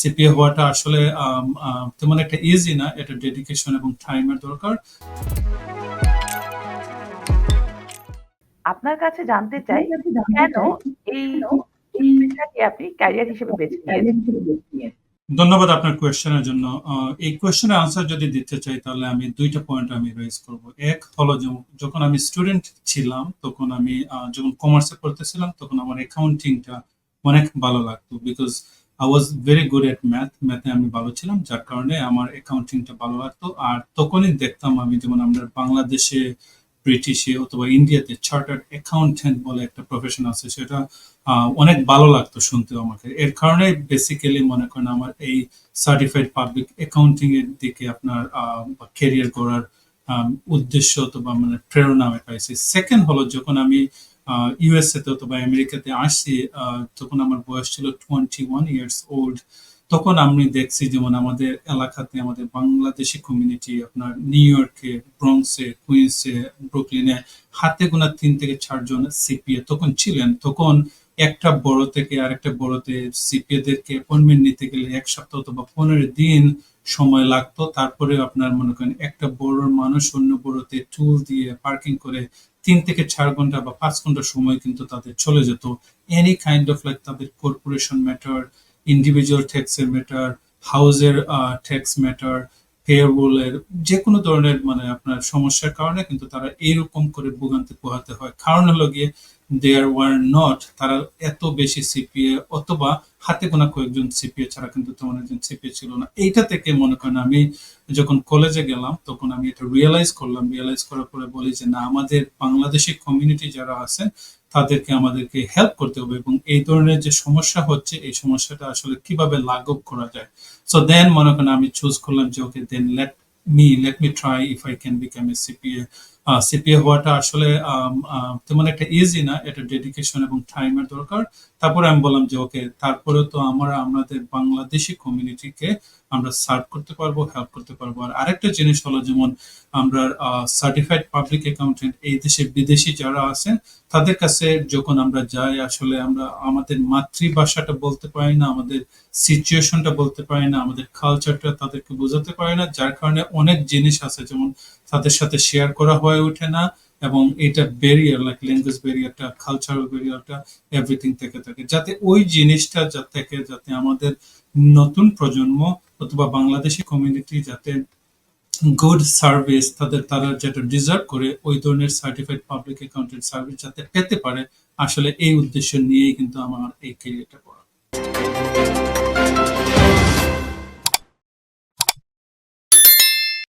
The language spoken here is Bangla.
সিপিএ হওয়াটা আসলে তেমন একটা ইজি না এটা ডেডিকেশন এবং টাইমের দরকার। আপনার কাছে জানতে চাই কেন এই পেশাকে আপনি ক্যারিয়ার হিসেবে বেছে নিয়েছেন? ধন্যবাদ আপনার কোয়েশ্চেনের জন্য। আহ, এই কোয়েশ্চেনের আনসার যদি দিতে চাই তাহলে আমি দুইটা পয়েন্ট আমি রেজ করব। এক হলো যখন আমি স্টুডেন্ট ছিলাম তখন আমি আহ, যখন কমার্সে পড়তেছিলাম তখন আমার অ্যাকাউন্টিংটা অনেক ভালো লাগতো because I was very good at math ম্যাথে আমি ভালো ছিলাম, যার কারণে আমার অ্যাকাউন্টিংটা ভালো লাগতো। আর তখনই দেখতাম আমি যেমন আমরা বাংলাদেশে ব্রিটিশে অথবা ইন্ডিয়াতে চার্টার্ড অ্যাকাউন্টেন্ট বলে একটা প্রফেশন আছে, সেটা অনেক ভালো লাগতো শুনতে আমাকে। এর কারণে বেসিক্যালি মনে করেন আমার এই সার্টিফাইড পাবলিক অ্যাকাউন্টিং এর দিকে আপনার ক্যারিয়ার করার উদ্দেশ্য অথবা মানে প্রেরণা আমি পাইছি। সেকেন্ড হলো যখন আমি ইউএসএ তে অথবা আমেরিকাতে আসি তখন আমার বয়স ছিল টোয়েন্টি ওয়ান ইয়ার্স ওল্ড তখন আমি দেখছি যেমন আমাদের এলাকাতে আমাদের বাংলাদেশি কমিউনিটি আপনার নিউ ইয়র্কে ব্রংসে কুইন্সে ব্রুকলিনে হাতে গোনা তিন থেকে চারজন সিপিএ তখন ছিলেন। তখন একটা বড় থেকে আরেকটা বড়তে সিপিএ দেরকে অ্যাপয়েন্টমেন্ট নিতে গেলে এক সপ্তাহ অথবা পনেরো দিন সময় লাগতো। তারপরে আপনার মনে করেন একটা বড় মানুষ অন্য বড়তে টুল দিয়ে পার্কিং করে তিন থেকে চার ঘণ্টা বা পাঁচ ঘণ্টা সময় কিন্তু তাদের চলে যেত। এনি কাইন্ড অফ লাইক তাদের কর্পোরেশন ম্যাটার ইন্ডিভিজুয়াল ট্যাক্সের ম্যাটার হাউসের ট্যাক্স ম্যাটার পেয়ারবুলের যে কোনো ধরনের মানে আপনার সমস্যার কারণে কিন্তু তারা এইরকম করে ভোগান্তি পোহাতে হয়। কারণ হলো গিয়ে দেয়ার ওয়ার নট তারা এত বেশি সিপিএ অথবা হাতে গোনা কয়েকজন সিপিএ ছাড়া কিন্তু তেমন একজন সিপিএ ছিল না। এইটা থেকে মনে করেন আমি যখন কলেজে গেলাম, তখন আমি এটা রিয়েলাইজ করলাম। রিয়েলাইজ করার পরে বলি যে, না, আমাদের বাংলাদেশি কমিউনিটি যারা আছে তাদেরকে আমাদেরকে হেল্প করতে হবে এবং এই ধরনের যে সমস্যা হচ্ছে, এই সমস্যাটা আসলে কীভাবে লাঘব করা যায়? সো দেন মনে করেন আমি চুজ করলাম যে okay then let me let me try if I can become a CPA CPA হওয়াটা আসলে তেমন একটা ইজি না, এটা ডেডিকেশন এবং টাইমের দরকার। তারপরে আমি বললাম যে ওকে তারপরে তো আমরা, আমাদের বাংলাদেশি কমিউনিটিকে আমরা সার্ভ করতে পারব হেল্প করতে পারব। আর আরেকটা জিনিস হলো, যেমন আমরা সার্টিফাইড পাবলিক অ্যাকাউন্টেন্ট এই দেশে বিদেশি যারা আছেন, তাদের কাছে যখন আমরা যাই, আসলে আমরা, আমাদের মাতৃভাষাটা বলতে পারি না, আমাদের সিচুয়েশনটা বলতে পারি না, আমাদের কালচারটা তাদেরকে বোঝাতে পারি না, যার কারণে অনেক জিনিস আছে, যেমন তাদের সাথে শেয়ার করা হয়ে ওঠে না এবং এটা ব্যারিয়ার লাইক ল্যাঙ্গুয়েজ ব্যারিয়ারটা কালচারাল ব্যারিয়ারটা এভরিথিং থেকে থাকে। যাতে ওই জিনিসটা যা থেকে যাতে আমাদের নতুন প্রজন্ম অথবা বাংলাদেশি কমিউনিটি যাতে গুড সার্ভিস তাদের, তারা যেটা ডিজার্ভ করে, ওই ধরনের সার্টিফাইড পাবলিক অ্যাকাউন্টেন্ট সার্ভিস যাতে পেতে পারে, আসলে এই উদ্দেশ্য নিয়েই কিন্তু আমার এই ক্যারিয়ারটা করা।